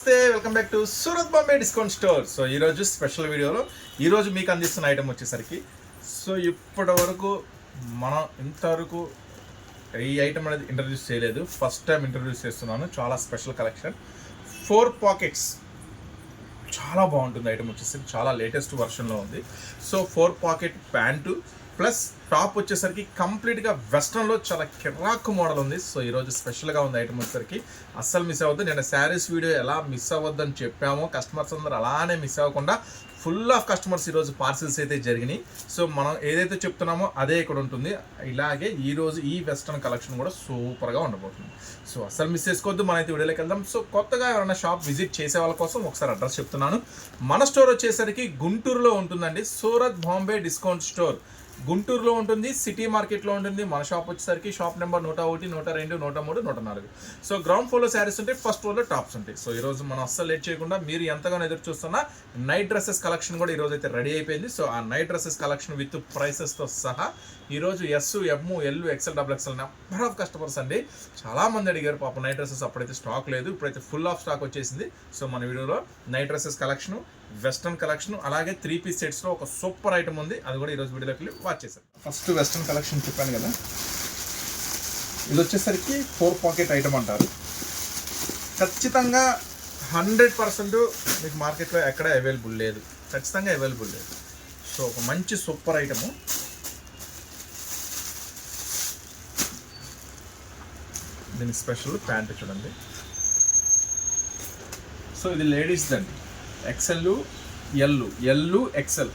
నమస్తే welcome back to Surat Bombay discount store so ఈరోజు special వీడియోలో ఈరోజు మీకు అందిస్తున్న ఐటమ్ వచ్చేసరికి సో ఇప్పటి వరకు మనం ఇంతవరకు ఈ ఐటమ్ అనేది ఇంట్రడ్యూస్ చేయలేదు. ఫస్ట్ టైం ఇంట్రడ్యూస్ చేస్తున్నాను. చాలా స్పెషల్ కలెక్షన్ ఫోర్ పాకెట్స్ చాలా బాగుంటుంది ఐటమ్ వచ్చేసి చాలా లేటెస్ట్ వర్షన్లో ఉంది. So four pocket pant plus top వచ్చేసరికి కంప్లీట్గా వెస్ట్రన్లో చాలా కిరాక్ మోడల్ ఉంది. సో ఈరోజు స్పెషల్గా ఉంది ఐటమ్ వచ్చేసరికి. అస్సలు మిస్ అవ్వద్దు. నేను శారీస్ వీడియో ఎలా మిస్ అవ్వద్దని చెప్పామో కస్టమర్స్ అందరూ అలానే మిస్ అవ్వకుండా ఫుల్ ఆఫ్ కస్టమర్స్ ఈరోజు పార్సిల్స్ అయితే జరిగినాయి. సో మనం ఏదైతే చెప్తున్నామో అదే ఇక్కడ ఉంటుంది. ఇలాగే ఈరోజు ఈ వెస్ట్రన్ కలెక్షన్ కూడా సూపర్గా ఉండబోతుంది. సో అస్సలు మిస్ చేసుకోవద్దు. మనం అయితే వీడియోలోకి వెళ్దాం. సో కొత్తగా ఎవరైనా షాప్ విజిట్ చేసే వాళ్ళ కోసం ఒకసారి అడ్రస్ చెప్తున్నాను. మన స్టోర్ వచ్చేసరికి గుంటూరులో ఉంటుందండి. Surat Bombay discount store. గుంటూరులో ఉంటుంది సిటీ మార్కెట్లో ఉంటుంది. మన షాప్ వచ్చేసరికి షాప్ నెంబర్ నూట ఒకటి నూట రెండు నూట మూడు నూట నాలుగు. సో గ్రౌండ్ ఫ్లోర్లో శారీస్ ఉంటాయి ఫస్ట్ ఫ్లోర్లో టాప్స్ ఉంటాయి. సో ఈ రోజు మనం అస్సలు లేట్ చేయకుండా మీరు ఎంతగానో ఎదురు చూస్తున్న నైట్ డ్రెస్సెస్ కలెక్షన్ కూడా ఈరోజు అయితే రెడీ అయిపోయింది. సో ఆ నైట్ డ్రెస్సెస్ కలెక్షన్ విత్ ప్రైసెస్తో సహా ఈరోజు S M L XL double XL number of customers అండి. చాలా మంది అడిగారు పాప నైట్ డ్రెస్సెస్ అప్పుడైతే స్టాక్ లేదు ఇప్పుడైతే ఫుల్ ఆఫ్ స్టాక్ వచ్చేసింది. సో మన వీడియోలో night dresses collection western collection అలాగే త్రీ పీస్ సెట్స్లో ఒక సూపర్ ఐటమ్ ఉంది. అది కూడా ఈరోజు వీడియోలోకి వెళ్ళి వాచ్ చేశారు. ఫస్ట్ వెస్ట్రన్ కలెక్షన్ చెప్పాను కదా. ఇది వచ్చేసరికి ఫోర్ పాకెట్ ఐటమ్ అంటారు. ఖచ్చితంగా హండ్రెడ్ పర్సెంట్ మీకు మార్కెట్లో ఎక్కడ అవైలబుల్ లేదు. ఖచ్చితంగా అవైలబుల్ లేదు. సో ఒక మంచి సూపర్ ఐటము. దీని స్పెషల్ ప్యాంట్ చూడండి. సో ఇది లేడీస్ దండి XL L L XL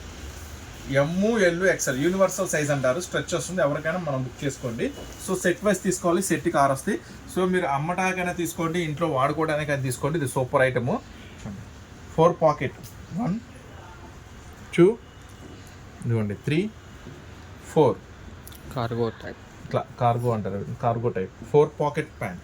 M L XL universal size అంటారు. స్ట్రెచ్ వస్తుంది. ఎవరికైనా మనం బుక్ చేసుకోండి. సో సెట్ వైజ్ తీసుకోవాలి. సెట్కి ఆరు వస్తాయి. సో మీరు అమ్మటాకైనా తీసుకోండి. ఇంట్లో వాడుకోవడానికైనా తీసుకోండి. ఇది super item four pocket one two ఇదిగోండి. త్రీ ఫోర్ కార్గో టైప్ ఇట్లా కార్గో అంటారు. Cargo type four pocket pant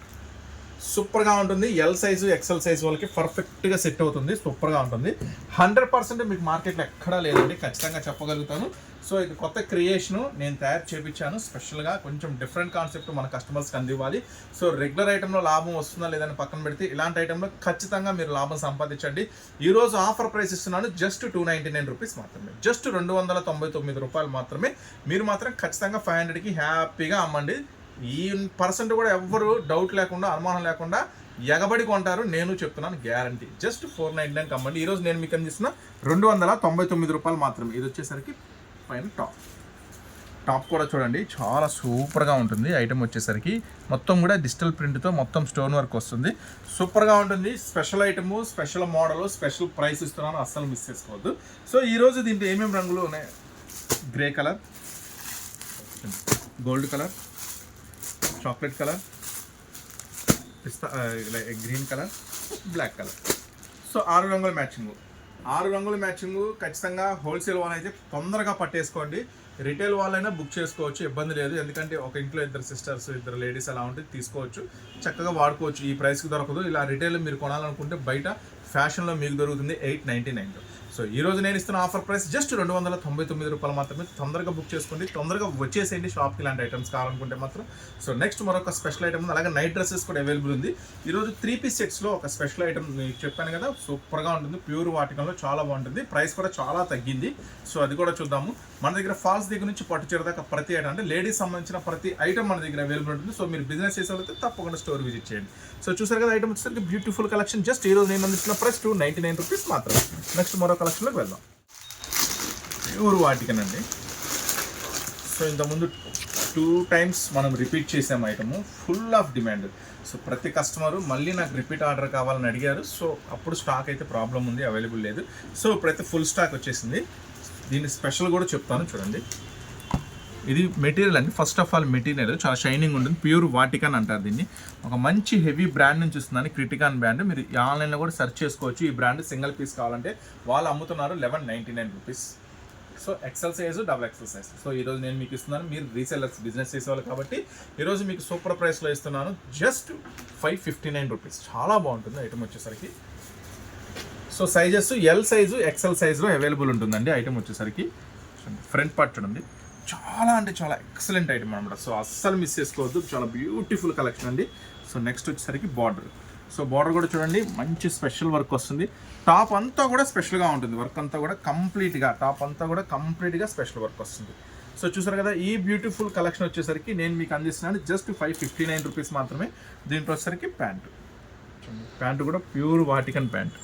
సూపర్గా ఉంటుంది. ఎల్ సైజు ఎక్సెల్ సైజ్ వాళ్ళకి పర్ఫెక్ట్గా సెట్ అవుతుంది. సూపర్గా ఉంటుంది. హండ్రెడ్ పర్సెంట్ మీకు మార్కెట్లో ఎక్కడా లేదండి. ఖచ్చితంగా చెప్పగలుగుతాను. సో ఇది కొత్త క్రియేషను నేను తయారు చేపించాను. స్పెషల్గా కొంచెం డిఫరెంట్ కాన్సెప్ట్ మన కస్టమర్స్కి అందివ్వాలి. సో రెగ్యులర్ ఐటెంలో లాభం వస్తుందా లేదని పక్కన పెడితే ఇలాంటి ఐటెంలో ఖచ్చితంగా మీరు లాభం సంపాదించండి. ఈరోజు ఆఫర్ ప్రైస్ ఇస్తున్నాను. Just two ninety nine rupees మాత్రమే. జస్ట్ రెండు వందల తొంభై తొమ్మిది రూపాయలు మాత్రమే. మీరు మాత్రం ఖచ్చితంగా ఫైవ్ హండ్రెడ్కి హ్యాపీగా అమ్మండి. ఈ పర్సెంట్ కూడా ఎవ్వరు డౌట్ లేకుండా అనుమానం లేకుండా ఎగబడి కొంటారు. నేను చెప్తున్నాను guarantee just four nine nine కమ్మండి. ఈరోజు నేను మీకు అందిస్తున్న రెండు వందల తొంభై తొమ్మిది రూపాయలు మాత్రమే. ఇది వచ్చేసరికి పైన టాప్ టాప్ కూడా చూడండి చాలా సూపర్గా ఉంటుంది. ఐటెం వచ్చేసరికి మొత్తం కూడా డిజిటల్ ప్రింట్తో మొత్తం స్టోన్ వర్క్ వస్తుంది. సూపర్గా ఉంటుంది. Special item special model special price ఇస్తున్నాను. అస్సలు మిస్ చేసుకోవద్దు. సో ఈరోజు దీంట్లో ఏమేమి రంగులు ఉన్నాయి? Grey colour gold colour chocolate colour pista green colour black colour so ఆరు రంగుల మ్యాచింగ్ ఆరు రంగుల మ్యాచింగ్ ఖచ్చితంగా హోల్సేల్ వాళ్ళైతే అయితే తొందరగా పట్టేసుకోండి. రిటైల్ వాళ్ళైనా బుక్ చేసుకోవచ్చు ఇబ్బంది లేదు. ఎందుకంటే ఒక ఇంట్లో ఇద్దరు సిస్టర్స్ ఇద్దరు లేడీస్ అలా ఉంటే తీసుకోవచ్చు. చక్కగా వాడుకోవచ్చు. ఈ ప్రైస్కి దొరకదు. ఇలా రిటైల్ మీరు కొనాలనుకుంటే బయట ఫ్యాషన్లో మీకు దొరుకుతుంది ఎయిట్ నైంటీ నైన్లో సో ఈ రోజు నేను ఇస్తున్న ఆఫర్ ప్రైస్ జస్ట్ రెండు వందల తొంభై తొమ్మిది రూపాయలు మాత్రమే. తొందరగా బుక్ చేసుకోండి తొందరగా వచ్చేసేయండి షాప్కి ఇలాంటి ఐటమ్స్ కావాలనుకుంటే మాత్రం. సో నెక్స్ట్ మరొక స్పెషల్ ఐటమ్ ఉంది అలాగే నైట్ డ్రెస్సెస్ కూడా అవైలబుల్ ఉంది. ఈరోజు త్రీ పీస్ సెట్స్లో ఒక స్పెషల్ ఐటమ్ మీకు చెప్పాను కదా సూపర్గా ఉంటుంది ప్యూర్ వాటికంలో చాలా బాగుంటుంది ప్రైస్ కూడా చాలా తగ్గింది. సో అది కూడా చూద్దాము. మన దగ్గర ఫాల్స్ దగ్గర నుంచి పట్టు చీర దాకా ప్రతి ఐటమ్ అంటే లేడీస్ సంబంధించిన ప్రతి ఐటమ్ మన దగ్గర అవైలబుల్ ఉంటుంది. సో మీరు బిజినెస్ చేసే వాళ్ళైతే తప్పకుండా స్టోర్ విజిట్ చేయండి. సో చూసారు కదా ఐటమ్ వచ్చేసరికి బ్యూటిఫుల్ కలెక్షన్. జస్ట్ ఈ రోజు నేను అందించిన price two ninety nine rupees మాత్రం నెక్స్ట్ మరొక కలెక్షన్లోకి వెళ్దాం. ప్యూర్ వాటికనండి. సో ఇంతకుముందు టూ టైమ్స్ మనం రిపీట్ చేసాం item full of demand so ప్రతి కస్టమరు మళ్ళీ నాకు రిపీట్ ఆర్డర్ కావాలని అడిగారు. సో అప్పుడు స్టాక్ అయితే ప్రాబ్లం ఉంది అవైలబుల్ లేదు. సో ఇప్పుడైతే ఫుల్ స్టాక్ వచ్చేసింది. దీని స్పెషల్ కూడా చెప్తాను చూడండి. ఇది మెటీరియల్ అండి. First of all material. చాలా షైనింగ్ ఉంటుంది. ప్యూర్ వాటికన్ అంటారు దీన్ని. ఒక మంచి హెవీ బ్రాండ్ నుంచి వస్తుందని క్రిటికాన్ బ్రాండ్ మీరు ఆన్లైన్లో కూడా సెర్చ్ చేసుకోవచ్చు. ఈ బ్రాండ్ సింగిల్ పీస్ కావాలంటే వాళ్ళు అమ్ముతున్నారు eleven ninety nine rupees so XL size double XL size so ఈరోజు నేను మీకు ఇస్తున్నాను. మీరు రీసెలర్స్ బిజినెస్ చేసేవాళ్ళు కాబట్టి ఈరోజు మీకు సూపర్ ప్రైస్లో ఇస్తున్నాను. Just five fifty nine rupees చాలా బాగుంటుంది ఐటమ్ వచ్చేసరికి. So sizes L size XL సైజులో అవైలబుల్ ఉంటుందండి ఐటమ్ వచ్చేసరికి. ఫ్రంట్ పార్ట్ చూడండి. చాలా అంటే చాలా ఎక్సలెంట్ ఐటమ్ అనమాట సో అస్సలు మిస్ చేసుకోవద్దు. చాలా బ్యూటిఫుల్ కలెక్షన్ అండి. సో నెక్స్ట్ వచ్చేసరికి బార్డర్ సో బార్డర్ కూడా చూడండి మంచి స్పెషల్ వర్క్ వస్తుంది. టాప్ అంతా కూడా స్పెషల్గా ఉంటుంది. వర్క్ అంతా కూడా కంప్లీట్గా టాప్ అంతా కూడా కంప్లీట్గా స్పెషల్ వర్క్ వస్తుంది. సో చూసారు కదా ఈ బ్యూటిఫుల్ కలెక్షన్ వచ్చేసరికి నేను మీకు అందిస్తున్నాను just five fifty nine rupees మాత్రమే. దీంట్లో వచ్చేసరికి ప్యాంటు. ప్యాంటు కూడా ప్యూర్ వాటికన్ ప్యాంటు.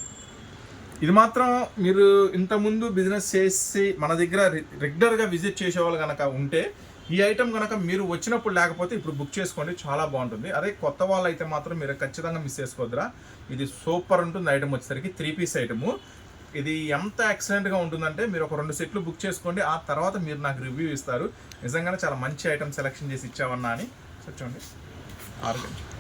ఇది మాత్రం మీరు ఇంతకుముందు బిజినెస్ చేసి మన దగ్గర రె- రెగ్యులర్గా విజిట్ చేసే వాళ్ళు కనుక ఉంటే ఈ ఐటమ్ కనుక మీరు వచ్చినప్పుడు లేకపోతే ఇప్పుడు బుక్ చేసుకోండి చాలా బాగుంటుంది. అదే కొత్త వాళ్ళు అయితే మాత్రం మీరు ఖచ్చితంగా మిస్ చేసుకోవద్దురా ఇది సూపర్ ఉంటుంది ఐటమ్ వచ్చేసరికి త్రీ పీస్ ఐటము ఇది ఎంత ఎక్సలెంట్గా ఉంటుందంటే మీరు ఒక రెండు సెట్లు బుక్ చేసుకోండి ఆ తర్వాత మీరు నాకు రివ్యూ ఇస్తారు. నిజంగానే చాలా మంచి ఐటమ్ సెలెక్షన్ చేసి ఇచ్చావన్నా అని. సో చూడండి. ఆరు గంటలు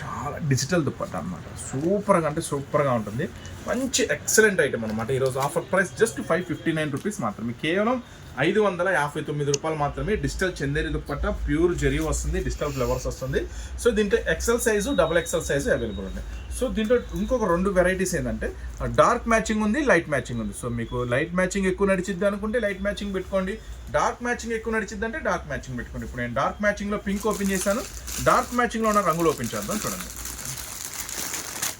చాలా డిజిటల్ దుప్పట్ట అనమాట సూపర్గా అంటే సూపర్గా ఉంటుంది. మంచి ఎక్సలెంట్ ఐటమ్ అనమాట ఈరోజు offer price just five fifty nine rupees మాత్రమే. కేవలం ఐదు వందల యాభై తొమ్మిది రూపాయలు మాత్రమే డిజిటల్ చందేరి దుప్పట్ట ప్యూర్ జెరీ వస్తుంది డిజిటల్ ఫ్లవర్స్ వస్తుంది. సో దీంట్లో XL size double XL size available ఉన్నాయి. సో దీంట్లో ఇంకొక రెండు వెరైటీస్ ఏంటంటే డార్క్ మ్యాచింగ్ ఉంది లైట్ మ్యాచింగ్ ఉంది. సో మీకు లైట్ మ్యాచింగ్ ఎక్కువ నడిచిద్ది అనుకుంటే లైట్ మ్యాచింగ్ పెట్టుకోండి. డార్క్ మ్యాచింగ్ ఎక్కువ నడిచిద్ది అంటే డార్క్ మ్యాచింగ్ పెట్టుకోండి. ఇప్పుడు నేను డార్క్ మ్యాచింగ్లో పింక్ ఓపెన్ చేశాను. డార్క్ మ్యాచింగ్లో ఉన్న రంగులు ఓపెన్ చేద్దాం చూడండి.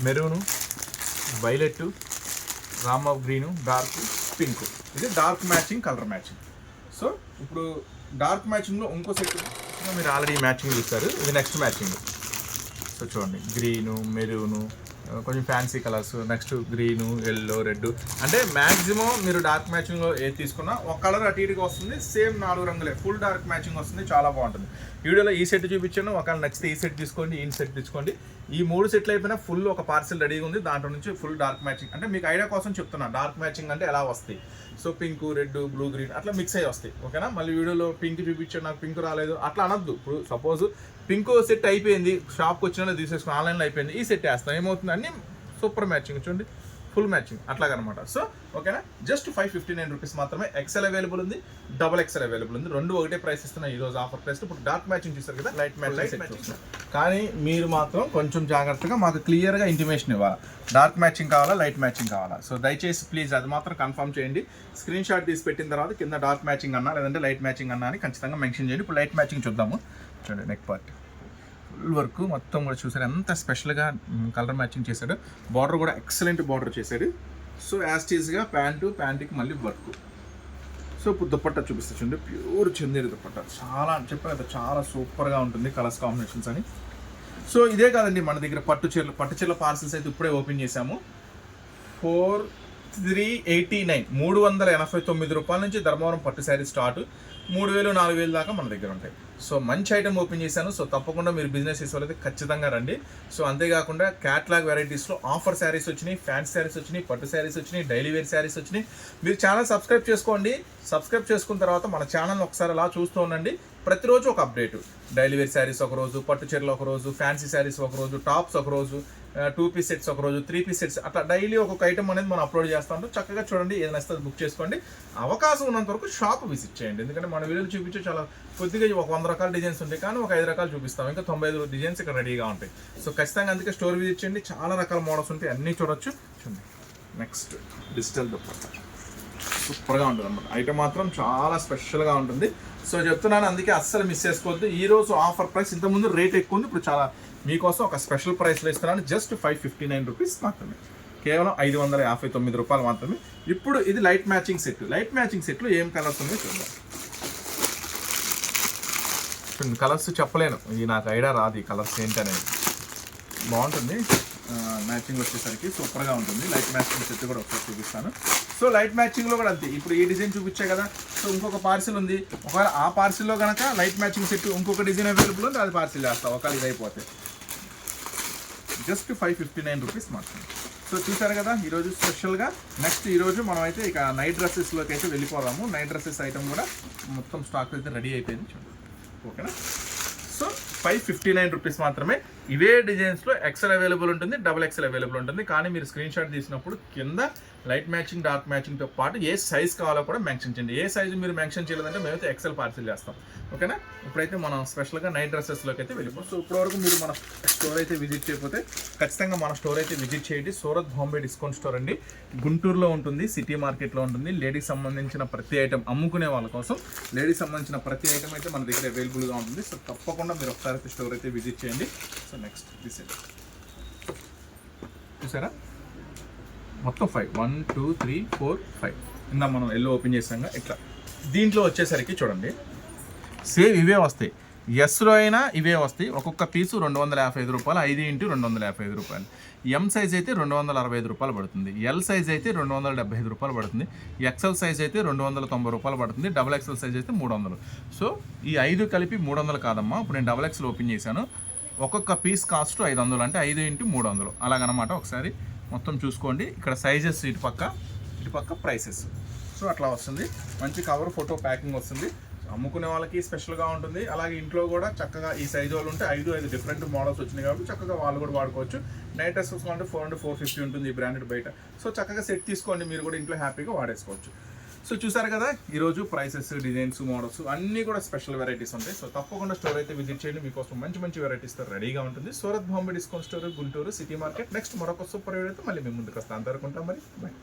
మెరూను వైలెట్ రామ్ ఆఫ్ గ్రీను డార్క్ పింక్. ఇది dark matching colour matching. So ఇప్పుడు డార్క్ మ్యాచింగ్లో ఇంకో సెట్ మీరు ఆల్రెడీ మ్యాచింగ్ చూస్తారు ఇది నెక్స్ట్ మ్యాచింగ్. సో చూడండి. గ్రీను మెరూను కొంచెం fancy colours. Next green yellow red అంటే మ్యాక్సిమం మీరు డార్క్ మ్యాచింగ్లో ఏది తీసుకున్నా ఒక కలర్ అటు ఇటుగా వస్తుంది. సేమ్ నాలుగు రంగులే. ఫుల్ డార్క్ మ్యాచింగ్ వస్తుంది. చాలా బాగుంటుంది. వీడియోలో ఈ సెట్ చూపించాను. ఒకవేళ నెక్స్ట్ ఈ సెట్ తీసుకోండి ఈ సెట్ తీసుకోండి. ఈ మూడు సెట్లు అయిపోయినా ఫుల్ ఒక పార్సిల్ రెడీగా ఉంది. దాంట్లో నుంచి ఫుల్ డార్క్ మ్యాచింగ్ అంటే మీకు ఐడియా కోసం చెప్తున్నా డార్క్ మ్యాచింగ్ అంటే ఎలా వస్తాయి? So pink red blue green అట్లా మిక్స్ అయ్యి వస్తాయి. ఓకేనా మళ్ళీ వీడియోలో పింక్ చూపించాడు నాకు పింక్ రాలేదు. అట్లా అనొద్దు. ఇప్పుడు సపోజ్ పింక్ సెట్ అయిపోయింది షాప్కి వచ్చిన తీసేసుకుని ఆన్లైన్లో అయిపోయింది ఈ సెట్ వేస్తాం. ఏమవుతుంది? అన్నీ సూపర్ మ్యాచింగ్ చూడండి. ఫుల్ మ్యాచింగ్ అట్లాగనమాట. సో ఓకేనా? Just five fifty nine rupees మాత్రమే ఎక్సెల్ అవైలబుల్ ఉంది. డబల్ ఎక్సెల్ అవైలబుల్ ఉంది. రెండు ఒకటే ప్రైస్ ఇస్తున్నా ఈ రోజు ఆఫర్ ప్రైస్ ఇప్పుడు డార్క్ మ్యాచింగ్ చూస్తారు కదా? లైట్ మ్యాచింగ్ కానీ మీరు మాత్రం కొంచెం జాగ్రత్తగా మాకు క్లియర్గా ఇంటిమేషన్ ఇవ్వాలి. డార్క్ మ్యాచింగ్ కావాలా? లైట్ మ్యాచింగ్ కావాలా? సో దయచేసి ప్లీజ్ అది మాత్రం కన్ఫర్మ్ చేయండి. స్క్రీన్ షాట్ తీసి పెట్టిన తర్వాత కింద డార్క్ మ్యాచింగ్ అన్నా లేదంటే లైట్ మ్యాచింగ్ అన్నా అని ఖచ్చితంగా మెన్షన్ చేయండి. ఇప్పుడు లైట్ మ్యాచింగ్ చూద్దాము. చూడండి నెక్ పార్ట్ ఫుల్ వర్క్ మొత్తం కూడా చూసారు ఎంత స్పెషల్గా కలర్ మ్యాచింగ్ చేశాడు. బార్డర్ కూడా ఎక్సలెంట్ బార్డర్ చేశాడు. సో యాస్టీజ్గా ప్యాంటు ప్యాంటుకి మళ్ళీ వర్క్. సో ఇప్పుడు దుప్పట్టా చూపిస్తా చూడండి. ప్యూర్ చందేరి దుప్పట్టా. చాలా అని చెప్పాను కదా చాలా సూపర్గా ఉంటుంది కలర్స్ కాంబినేషన్స్ అని. సో ఇదే కాదండి మన దగ్గర పట్టు చీరలు. పట్టు చీరల పార్సల్స్ అయితే ఇప్పుడే ఓపెన్ చేశాము. ఫోర్ త్రీ ఎయిటీ నైన్ మూడు వందల ఎనభై తొమ్మిది రూపాయల నుంచి ధర్మవరం పట్టు శారీ స్టార్ట్ మూడు వేలు నాలుగు వేలు దాకా మన దగ్గర ఉంటాయి. సో మంచి ఐటమ్ ఓపెన్ చేశాను. సో తప్పకుండా మీరు బిజినెస్ చేసేవాళ్ళైతే ఖచ్చితంగా రండి. సో అంతేకాకుండా క్యాట్లాగ్ వెరైటీస్లో ఆఫర్ శారీస్ వచ్చినాయి ఫ్యాన్స్ శారీస్ వచ్చినాయి పట్టు శారీస్ వచ్చినాయి డైలీ వేర్ శారీస్ వచ్చినాయి. మీరు ఛానల్ సబ్స్క్రైబ్ చేసుకోండి. సబ్స్క్రైబ్ చేసుకున్న తర్వాత మన ఛానల్ ఒకసారి అలా చూస్తూ ఉండండి. ప్రతిరోజు ఒక అప్డేట్ డైలీ వేర్ శారీస్ ఒక రోజు పట్టు చీరలు ఒక రోజు ఫ్యాన్సీ శారీస్ ఒకరోజు టాప్స్ ఒకరోజు టూ పీస్ సెట్స్ ఒక రోజు త్రీ పీస్ సెట్స్ అట్లా డైలీ ఒక్కొక్క ఐటమ్ అనేది మనం అప్లోడ్ చేస్తూ ఉంటాం చక్కగా చూడండి ఏదైనా వస్తే బుక్ చేసుకోండి. అవకాశం ఉన్నంత వరకు షాప్ విజిట్ చేయండి. ఎందుకంటే మన వీడియోలు చూపించే చాలా కొద్దిగా ఒక వంద రకాల డిజైన్స్ ఉంటాయి కానీ ఒక ఐదు రకాలు చూపిస్తాం. ఇంకా తొంభై ఐదు డిజైన్స్ ఇక్కడ రెడీగా ఉంటాయి. సో ఖచ్చితంగా అందుకే స్టోర్ విజిట్ చేయండి. చాలా రకాల మోడల్స్ ఉంటాయి. అన్నీ చూడొచ్చు. చూడండి. నెక్స్ట్ డిజిటల్ దుప్పట్టా సూపర్గా ఉంటుంది అనమాట ఐటమ్ మాత్రం చాలా స్పెషల్గా ఉంటుంది. సో చెప్తున్నాను అందుకే అస్సలు మిస్ చేసుకోవద్దు. ఈ రోజు ఆఫర్ ప్రైస్ ఇంతకుముందు రేట్ ఎక్కువ ఉంది. ఇప్పుడు చాలా మీకోసం ఒక స్పెషల్ ప్రైస్లో ఇస్తున్నాను. Just five fifty nine rupees మాత్రమే. కేవలం ఐదు వందల యాభై తొమ్మిది రూపాయలు మాత్రమే. ఇప్పుడు ఇది light matching set light matching సెట్లు ఏం కలర్స్ ఉన్నాయో చూద్దాం. Hmm, చూడండి కలర్స్ చెప్పలేను. ఇది నాకు ఐడియా రాదు ఈ కలర్స్ ఏంటనేది. బాగుంటుంది. మ్యాచింగ్ వచ్చేసరికి సూపర్గా ఉంటుంది. లైట్ మ్యాచింగ్ సెట్ కూడా ఒకసారి చూపిస్తాను. సో లైట్ మ్యాచింగ్లో కూడా అంతే. ఇప్పుడు ఈ డిజైన్ చూపించే కదా. సో ఇంకొక పార్సిల్ ఉంది. ఒకవేళ ఆ పార్సిల్లో కనుక లైట్ మ్యాచింగ్ సెట్ ఇంకొక డిజైన్ అవైలబుల్ ఉంది అది పార్సిల్ చేస్తాం ఒకవేళ ఇది అయిపోతే. Just five fifty nine rupees మాత్రమే. సో చూసారు కదా ఈరోజు స్పెషల్గా నెక్స్ట్ ఈరోజు మనం అయితే ఇక నైట్ డ్రెస్సెస్లోకి అయితే వెళ్ళిపోదాము. నైట్ డ్రెస్సెస్ ఐటమ్ కూడా మొత్తం స్టాక్ అయితే రెడీ అయిపోయింది. చూడండి ఓకేనా? So five fifty nine rupees మాత్రమే. ఇవే డిజైన్స్లో ఎక్సెల్ అవైలబుల్ ఉంటుంది డబుల్ ఎక్సెల్ అవైలబుల్ ఉంటుంది. కానీ మీరు స్క్రీన్ షాట్ తీసినప్పుడు కింద లైట్ మ్యాచింగ్ డార్క్ మ్యాచింగ్తో పాటు ఏ సైజ్ కావాలో కూడా మెన్షన్ చేయండి. ఏ సైజు మీరు మెన్షన్ చేయలేదంటే మేమైతే ఎక్సెల్ పార్సిల్ చేస్తాం. ఓకేనా? ఇప్పుడైతే మనం స్పెషల్గా నైట్ డ్రెస్సెస్లోకి అయితే వెళ్ళిపోతాం. సో ఇప్పటివరకు మీరు మన స్టోర్ అయితే విజిట్ చేయకపోతే ఖచ్చితంగా మన స్టోర్ అయితే విజిట్ చేయండి. సూరత్ బాంబే డిస్కౌంట్ స్టోర్ అండి. గుంటూరులో ఉంటుంది సిటీ మార్కెట్లో ఉంటుంది. లేడీకి సంబంధించిన ప్రతి ఐటమ్ అమ్ముకునే వాళ్ళ కోసం లేడీకి సంబంధించిన ప్రతి ఐటమ్ అయితే మన దగ్గర అవైలబుల్గా ఉంటుంది. సో తప్పకుండా మీరు ఒకసారి అయితే స్టోర్ అయితే విజిట్ చేయండి. సో నెక్స్ట్ దిస్ చూసారా? మొత్తం five one two three four five ఇందా మనం ఎల్లో ఓపెన్ చేసాక ఇట్లా. దీంట్లో వచ్చేసరికి చూడండి. సేమ్ ఇవే వస్తాయి. ఎస్లో అయినా ఇవే వస్తాయి. ఒక్కొక్క పీసు రెండు వందల యాభై ఐదు రూపాయలు ఐదు ఇంటూ రెండు వందల యాభై ఐదు రూపాయలు. ఎం సైజ్ అయితే రెండు వందల అరవై ఐదు రూపాయలు పడుతుంది. ఎల్ సైజ్ అయితే రెండు వందల డెబ్బై ఐదు రూపాయలు పడుతుంది. ఎక్సెల్ సైజ్ అయితే రెండు వందల తొంభై రూపాయలు పడుతుంది. డబుల్ ఎక్సెల్ సైజ్ అయితే మూడు వందలు. సో ఈ ఐదు కలిపి మూడు వందలు కాదమ్మా. ఇప్పుడు నేను డబుల్ ఎక్సెల్ ఓపెన్ చేశాను. ఒక్కొక్క పీస్ కాస్ట్ ఐదు వందలు అంటే ఐదు ఇంటూ మూడు వందలు అలాగనమాట ఒకసారి మొత్తం చూసుకోండి. ఇక్కడ సైజెస్ ఇటు పక్క ఇటు పక్క ప్రైసెస్ సో అట్లా వస్తుంది. మంచి కవర్ ఫోటో ప్యాకింగ్ వస్తుంది. అమ్ముకునే వాళ్ళకి స్పెషల్గా ఉంటుంది. అలాగే ఇంట్లో కూడా చక్కగా ఈ సైజు వాళ్ళు ఉంటే ఐదు ఐదు డిఫరెంట్ మోడల్స్ వచ్చినాయి కాబట్టి చక్కగా వాళ్ళు కూడా వాడుకోవచ్చు. నైట్ డ్రెస్ అంటే ఫోర్ హండ్రెడ్ ఫోర్ ఫిఫ్టీ ఉంటుంది ఈ బ్రాండెడ్ బయట. సో చక్కగా సెట్ తీసుకోండి. మీరు కూడా ఇంట్లో హ్యాపీగా వాడేసుకోవచ్చు. సో చూసారు కదా ఈరోజు ప్రైసెస్ డిజైన్స్ మోడల్స్ అన్నీ కూడా స్పెషల్ వెరైటీస్ ఉంటాయి. సో తప్పకుండా స్టోర్ అయితే విజిట్ చేయండి. మీకోసం మంచి మంచి వెరైటీస్తో రెడీగా ఉంటుంది. Surat Bombay discount store Guntur city market next మరొక సూపర్ వీడియోతో మళ్ళీ మేము ముందుకు వస్తాం అంతవరకు ఉంటాం మరి. బాయ్